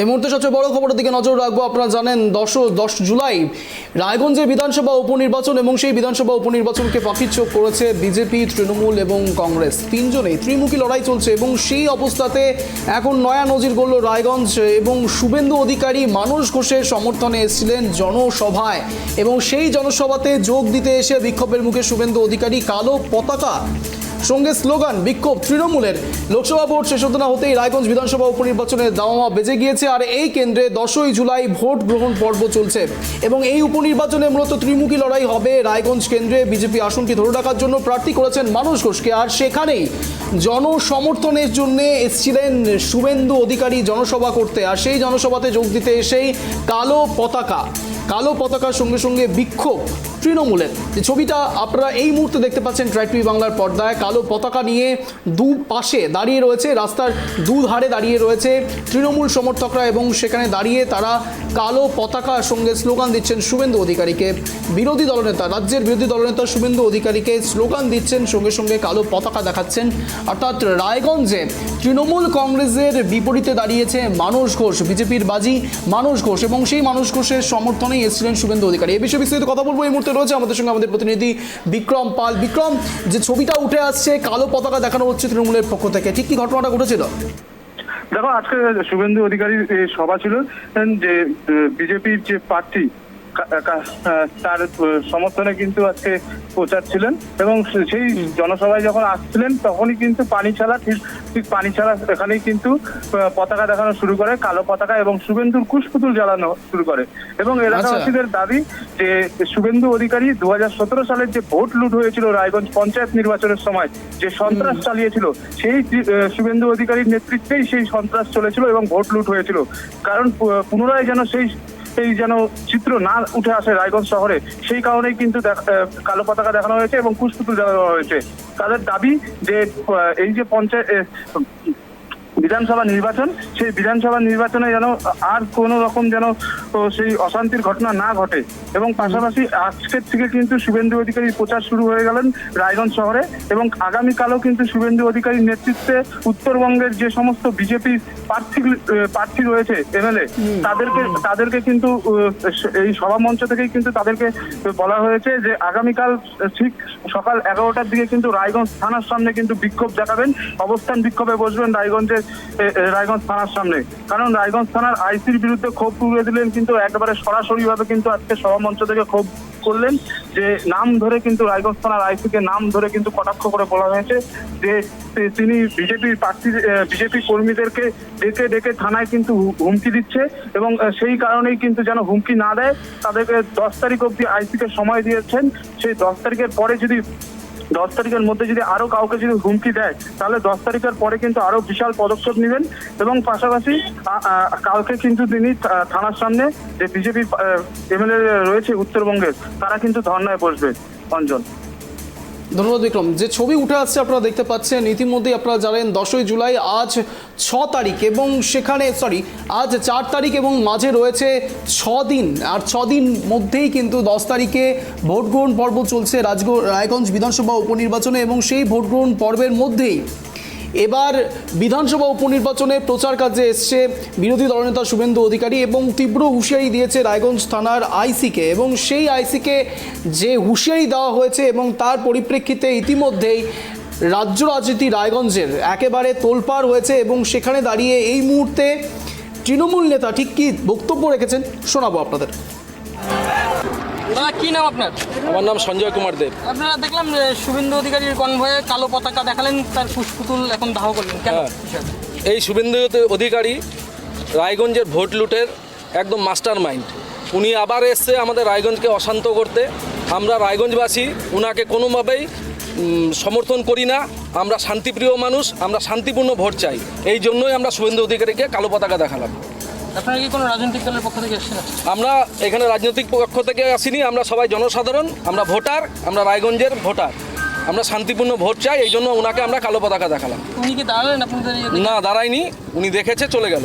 এই মুহূর্তে সবচেয়ে বড় খবরের দিকে নজর রাখব, আপনারা জানেন দশ দশ জুলাই রায়গঞ্জের বিধানসভা উপনির্বাচন এবং সেই বিধানসভা উপনির্বাচনকে পাখির চোখ করেছে বিজেপি, তৃণমূল এবং কংগ্রেস। তিনজনেই ত্রিমুখী লড়াই চলছে এবং সেই অবস্থাতে এখন নয়া নজির গড়ল রায়গঞ্জ এবং শুভেন্দু অধিকারী মানুষ ঘোষের সমর্থনে এসেছিলেন জনসভায় এবং সেই জনসভাতে যোগ দিতে এসে বিক্ষোভের মুখে শুভেন্দু অধিকারী কালো পতাকা সঙ্গে স্লোগান, বিক্ষোভ তৃণমূলের। লোকসভা ভোট শেষ হতে না হতেই রায়গঞ্জ বিধানসভা উপনির্বাচনের দামামা বেজে গিয়েছে, আর এই কেন্দ্রে দশই জুলাই ভোট গ্রহণ পর্ব চলছে। এবং এই উপনির্বাচনে মূলত ত্রিমুখী লড়াই হবে রায়গঞ্জ কেন্দ্রে। বিজেপি আসনটি ধরে রাখার জন্য প্রার্থী করেছেন মানুষ ঘোষকে। আর সেখানেই জনসমর্থনের জন্য এসেছিলেন শুভেন্দু অধিকারী জনসভা করতে। আর সেই জনসভাতে যোগ দিতে এসেই কালো পতাকা। কালো পতাকার সঙ্গে সঙ্গে বিক্ষোভ তৃণমূলের। যে ছবিটা আপনারা এই মুহূর্তে দেখতে পাচ্ছেন ট্রাই টিভি বাংলার পর্দায়। কালো পতাকা নিয়ে দু পাশে দাঁড়িয়ে রয়েছে, রাস্তার দু ধারে দাঁড়িয়ে রয়েছে তৃণমূল সমর্থকরা এবং সেখানে দাঁড়িয়ে তারা কালো পতাকার সঙ্গে স্লোগান দিচ্ছেন শুভেন্দু অধিকারীকে। বিরোধী দলনেতা, রাজ্যের বিরোধী দলনেতা শুভেন্দু অধিকারীকে স্লোগান দিচ্ছেন, সঙ্গে সঙ্গে কালো পতাকা দেখাচ্ছেন। অর্থাৎ রায়গঞ্জে তৃণমূল কংগ্রেসের বিপরীতে দাঁড়িয়েছে মানস ঘোষ, বিজেপির বাজি মানস ঘোষ এবং সেই মানস ঘোষের সমর্থনেই এসেছিলেন শুভেন্দু অধিকারী। এই বিষয়ে বিস্তারিত কথা বলব এই মুহূর্তে রয়েছে আমাদের সঙ্গে আমাদের প্রতিনিধি বিক্রম পাল। বিক্রম, যে ছবিটা উঠে আসছে, কালো পতাকা দেখানো হচ্ছে তৃণমূলের পক্ষ থেকে, ঠিক কি ঘটনাটা ঘটেছিল? দেখো, আজকে শুভেন্দু অধিকারীর এই সভা ছিল, যে বিজেপির যে প্রার্থী তার সমর্থনে কিন্তু আজকে প্রচার ছিলেন এবং সেই জনসভায় যখন আসছিলেন তখনই কিন্তু পানি ছাড়া ঠিক ঠিক পানি ছাড়া এখানেই কিন্তু পতাকা দেখানো শুরু করে কালো পতাকা এবং শুভেন্দুর কুশপুতুল জ্বালানো শুরু করে। এবং এলাকাবাসীদের দাবি যে শুভেন্দু অধিকারী দু হাজার সতেরো সালের যে ভোট লুট হয়েছিল রায়গঞ্জ পঞ্চায়েত নির্বাচনের সময় যে সন্ত্রাস চালিয়েছিল সেই শুভেন্দু অধিকারীর নেতৃত্বেই সেই সন্ত্রাস চলেছিল এবং ভোট লুট হয়েছিল। কারণ পুনরায় যেন সেই এই যেন চিত্র না উঠে আসে রায়গঞ্জ শহরে, সেই কারণেই কিন্তু কালো পতাকা দেখানো হয়েছে এবং কুশপুতুল দেখানো হয়েছে। তাদের দাবি যে এই যে পঞ্চায়েত বিধানসভা নির্বাচন সেই বিধানসভা নির্বাচনে যেন আর কোনো রকম যেন সেই অশান্তির ঘটনা না ঘটে। এবং পাশাপাশি আজকের থেকে কিন্তু শুভেন্দু অধিকারী প্রচার শুরু হয়ে গেলেন রায়গঞ্জ শহরে এবং আগামীকালও কিন্তু শুভেন্দু অধিকারীর নেতৃত্বে উত্তরবঙ্গের যে সমস্ত বিজেপি প্রার্থী প্রার্থী রয়েছে এমএলএ তাদেরকে তাদেরকে কিন্তু এই সভা মঞ্চ থেকেই কিন্তু তাদেরকে বলা হয়েছে যে আগামীকাল ঠিক সকাল এগারোটার দিকে কিন্তু রায়গঞ্জ থানার সামনে কিন্তু বিক্ষোভ দেখাবেন। অবস্থান বিক্ষোভে বসবেন রায়গঞ্জের রায়গঞ্জ থানার সামনে। কারণ রায়গঞ্জ থানার আইসির বিরুদ্ধে ক্ষোভ তুলে দিলেন কিন্তু একেবারে সরাসরি ভাবে কিন্তু আজকে সভা মঞ্চ থেকে ক্ষোভ করলেন যে নাম ধরে কিন্তু রায়গঞ্জ থানার আইসিকে নাম ধরে কিন্তু কটাক্ষ করে বলা হয়েছে যে তিনি বিজেপির প্রার্থী বিজেপি কর্মীদেরকে ডেকে ডেকে থানায় কিন্তু হুমকি দিচ্ছে এবং সেই কারণেই কিন্তু যেন হুমকি না দেয়, তাদেরকে দশ তারিখ অব্দি আইসিকে সময় দিয়েছেন। সেই দশ তারিখের পরে যদি দশ তারিখের মধ্যে যদি আরও কাউকে যদি হুমকি দেয়, তাহলে দশ তারিখের পরে কিন্তু আরও বিশাল পদক্ষেপ নেবেন এবং পাশাপাশি কালকে কিন্তু তিনি থানার সামনে যে বিজেপি এমএলএ রয়েছে উত্তরবঙ্গের, তারা কিন্তু ধর্নায় বসবে অঞ্জন ধন্যবাদ, বিক্রম। যে ছবি উঠে আসছে আপনারা দেখতে পাচ্ছেন, ইতিমধ্যেই আপনারা জানেন, দশই জুলাই আজ ছ তারিখ এবং সেখানে সরি আজ চার তারিখ এবং মাঝে রয়েছে ছ দিন। আর ছ দিন মধ্যেই কিন্তু দশ তারিখে ভোট গ্রহণ পর্ব চলছে রাজগ রায়গঞ্জ বিধানসভা উপনির্বাচনে এবং সেই ভোট গ্রহণ পর্বের মধ্যেই এবার বিধানসভা উপনির্বাচনে প্রচার কাজে এসছে বিরোধী দলনেতা শুভেন্দু অধিকারী এবং তীব্র হুঁশিয়ারি দিয়েছে রায়গঞ্জ থানার আইসিকে এবং সেই আইসিকে যে হুঁশিয়ারি দেওয়া হয়েছে এবং তার পরিপ্রেক্ষিতে ইতিমধ্যেই রাজ্য রাজনীতি রায়গঞ্জের একেবারে তোলপাড় হয়েছে এবং সেখানে দাঁড়িয়ে এই মুহূর্তে তৃণমূল নেতা ঠিক কী বক্তব্য রেখেছেন শোনাবো আপনাদের। দাদা কি নাম আপনার? আমার নাম সঞ্জয় কুমার দেব। আপনারা দেখলাম শুভেন্দু অধিকারীর কনভয়ে কালো পতাকা দেখালেন তার পুষ্পুতুল এখন দাহ করলেন। কেন? হ্যাঁ। এই শুভেন্দু অধিকারী রায়গঞ্জের ভোট লুটের একদম মাস্টার মাইন্ড উনি আবার এসছে আমাদের রায়গঞ্জকে অশান্ত করতে। আমরা রায়গঞ্জবাসী উনাকে কোনোভাবেই সমর্থন করি না। আমরা শান্তিপ্রিয় মানুষ আমরা শান্তিপূর্ণ ভোট চাই। এই জন্যই আমরা শুভেন্দু অধিকারীকে কালো পতাকা দেখালাম। আপনারা কি কোনো রাজনৈতিক দলের পক্ষ থেকে এসেছেন? আমরা এখানে রাজনৈতিক পক্ষ থেকে আসিনি আমরা সবাই জনসাধারণ আমরা ভোটার আমরা রায়গঞ্জের ভোটার। আমরা শান্তিপূর্ণ ভোট চাই এই জন্য ওনাকে আমরা কালো পতাকা দেখালাম। উনি কি দাঁড়ালেন আপনাদের না দাঁড়ায়নি উনি দেখেছে চলে গেল।